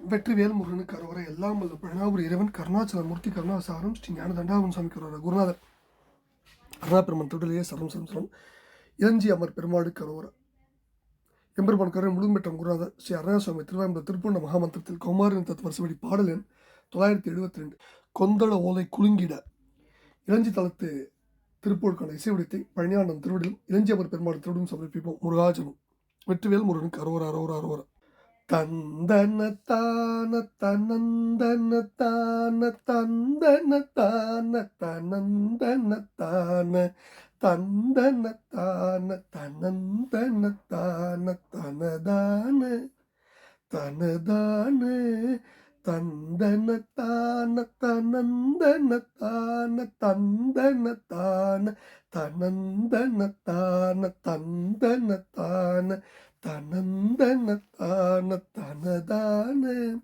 வெற்றிவேல் முருகனுக்கு அரோர எல்லாம் வல்ல பிரணாபுரி இறைவன் கருணாச்சலமூர்த்தி கருணாசாரம் ஸ்ரீ ஞான தண்டாவன் சுவாமிக்கு குருநாதர் அருணாபெருமன் தொட்டிலேயே சரம் சரம் சரம் இளஞ்சி அமர் பெருமாடு அரோர எம்பெருமான் கருவன் முழுதும் குருநாதர் ஸ்ரீ அருணாசுவாமி திருவாயம்பல திருப்பூண்ட மகாமந்திரத்தில் கௌமாரின் தத்துவ வருஷப்படி பாடல் எண் தொள்ளாயிரத்தி எழுபத்தி ரெண்டு கொந்தள ஓலை குலுங்கிட. இளஞ்சி தளத்து திருப்பூருக்கான இசை உடைத்தை பழனியாண்டம் திருவிடிலும் இளஞ்சி அமர் பெருமாள் திருவிடும் சமர்ப்பிப்போம். முருகாஜனம். வெற்றிவேல் முருகனுக்கு அரோர அரோர அரோரா தந்தன தான தனந்தன தான தந்தன தான தனந்தன தான தந்தன தான தனந்தன தான தனதான தனதான தந்தன தான தனந்தன தான தந்தன தான தனந்தன தான தந்தன தான தனந்தனத்தான தனதான.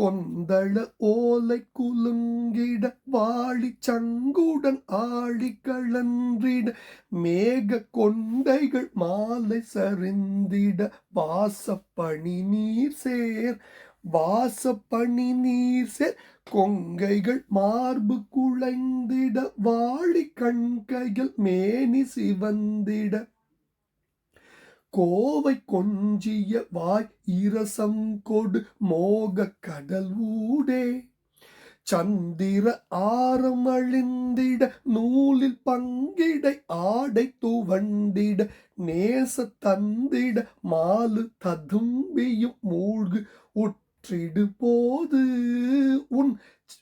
கொந்தள ஓலை குலுங்கிட வாழி சங்குடன் ஆழி கழன்றிட. மேக கொண்டைகள் மாலை சரிந்திட வாசப்பணி நீர் சேர். வாசப்பணி நீர் சேர். கொங்கைகள் மார்பு குழைந்திட வாழி கண்கைகள் மேனி சிவந்திட. கோவை கொஞ்சிய வாய் இரசம் கொடு மோக கடல் ஊடே. சந்திர ஆரம் அழிந்திட நூலில் பங்கிட ஆடை துவண்டிட நேச தந்திட மாலு ததும்பியும் மூழ்கு உற்றிடு போது உன்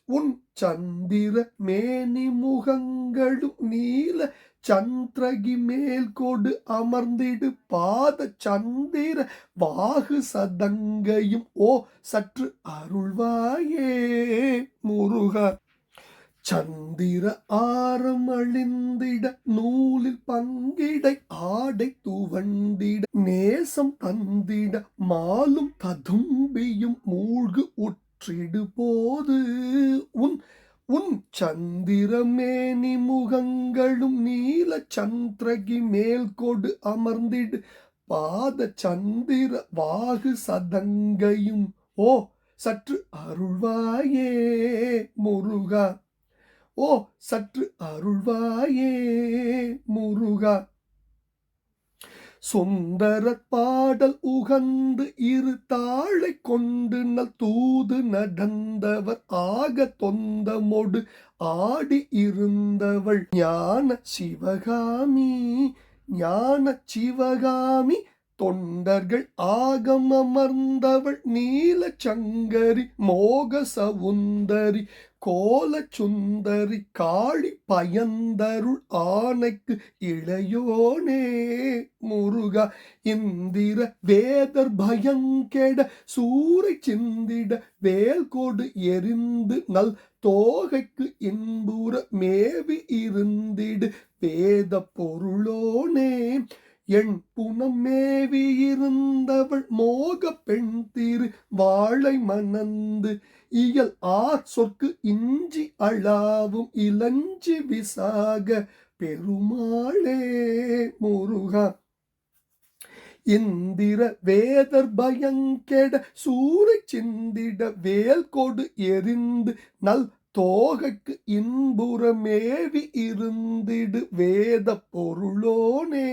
உன் சந்திர மேனி முகங்களும் நீல சந்திரகி மேல் கொடு அமர்ந்திடு பாத சந்திர வாகு சதங்கையும். ஓ சற்று அருள்வாயே முருக சந்திர ஆரம் அழிந்திட நூலில் பங்கிடை ஆடை துவண்டிட நேசம் தந்திட மாலும் ததும்பியும் மூழ்கு உற்றிடு போது உன் உன் சந்திரமேனி முகங்களும் நீல சந்திரகி மேல் கொடு அமர்ந்திடு. பாத சந்திர வாகு சதங்கையும் ஓ சற்று அருள்வாயே முருகா. ஓ சற்று அருள்வாயே முருகா. சுந்தர பாடல் உகந்து இரு தாழை கொண்டு நல் தூது நடந்தவர் ஆக தொந்தமொடு ஆடி இருந்தவள் ஞான சிவகாமி ஞான சிவகாமி தொண்டர்கள் ஆகம் நீல சங்கரி மோக சவுந்தரி கோல சுந்தரி காளி பயந்தருள் ஆனைக்கு இளையோனே முருகா இந்திர வேதர் பயங்கெட சூறை சிந்திட வேல் கொடு எரிந்து நல் தோகைக்கு இன்புற மேவி இருந்திடு வேத பொருளோனே எண் புனம் மேவி இருந்தவள் மோக பெண் திரு வாழை மணந்து இயல் ஆ சொற்கு இஞ்சி அளாவும் இளஞ்சி விசாக பெருமாளே முருகா. இந்திர வேதர் பயங்கெட சூறை சிந்திட வேல் கொடு எரிந்து நல் தோகைக்கு இன்புறமேவி இருந்திடு வேத பொருளோனே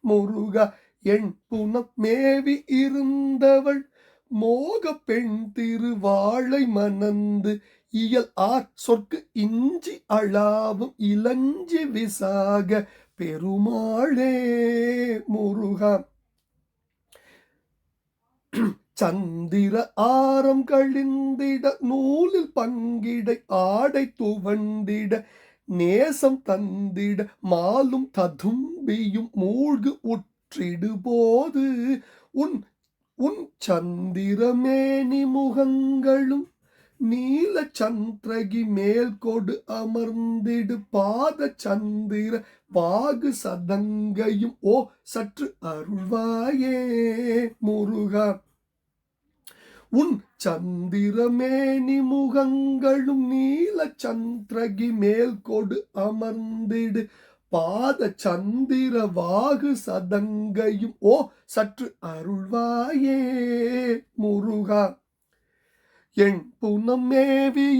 முருகா என் புனம் மேவி இருந்தவள். மோக பெண் திருவாழை மணந்து இயல் ஆர் சொற்கு இஞ்சி அழாவும் இளஞ்சி விசாக. பெருமாளே முருகா. சந்திர ஆரம் கழிந்திட நூலில் பங்கிட ஆடை துவண்டிட நேசம் தந்திட மாலும் ததும்பியும் மூழ்கு உற்றிடுபோது உன் உன் சந்திரமேனி முகங்களும் நீல சந்திரகி மேல் கொடு அமர்ந்திடு பாத சந்திர பாகு சதங்கையும் ஓ சற்று அருள்வாயே முருகா. உன் சந்திரமேனி முகங்களும் நீல சந்திரகி மேல் கொடு அமர்ந்திடு. பாத சந்திர வாகு சதங்கையும் ஓ சற்று அருள்வாயே முருகா. என் புனம்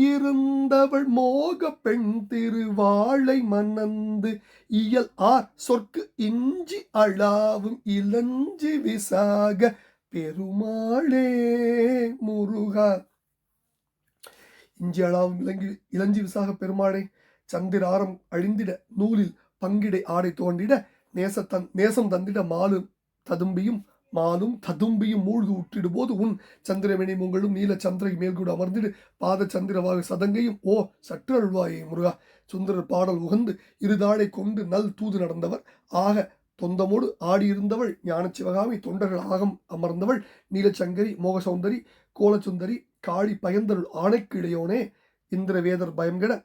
இருந்தவள் மோக பெண் திருவாளை மணந்து இயல் ஆர் சொற்கு இஞ்சி அழாவும் இளஞ்சி விசாக. பெருமாளே முருகா. இஞ்சியளாவும் இளங்கி இளஞ்சி விசாக பெருமாளே சந்திராரம் அழிந்திட நூலில் பங்கிடை ஆடை தோன்றிட நேசத்தன் நேசம் தந்திட மாலும் ததும்பியும் மாலும் ததும்பியும் மூழ்கு உற்றிடும்போது உன் சந்திரமணி முங்களும் நீல சந்திரை மேல்கூட அமர்ந்திடு. பாத சந்திரவாக சதங்கையும் ஓ சற்று அழுவாயே முருகா. சுந்தரர் பாடல் உகந்து இருதாளை கொண்டு நல் தூது நடந்தவர். ஆக தொந்தமோடு ஆடியிருந்தவள் ஞான சிவகாமி தொண்டர்கள் ஆகம் அமர்ந்தவள் நீலச்சங்கரி மோகசௌந்தரி கோலசுந்தரி காளி பயந்தருள் ஆணைக்கு இடையோனே இந்திர வேதர்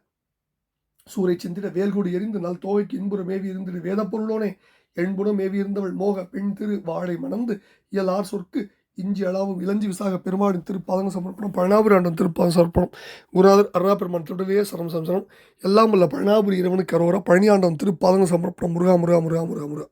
சூரை சிந்திர வேல்கொடி எரிந்து நல் தோகைக்கு இன்புற மேவி இருந்திடு வேத பொருளோனே எண்புணம் மேவி இருந்தவள் மோக பெண் திரு வாழை மணந்து இயலார் சொற்கு இஞ்சி அளவும் இளஞ்சி விசாக பெருமாடின் திருப்பாதங்க சமர்ப்பணம் பழனாபுரி திருப்பாதம் சமர்ப்பணம் குருநாதர் அருணா பெருமான் திருடலையே சரம் சம்சரம் எல்லாம் உள்ள பழனாபுரி இறைவனுக்கு அரோரா பழனியாண்டம் திருப்பாதங்க சமர்ப்பணம் முருகா முருகா முருகா முருகா முருகா.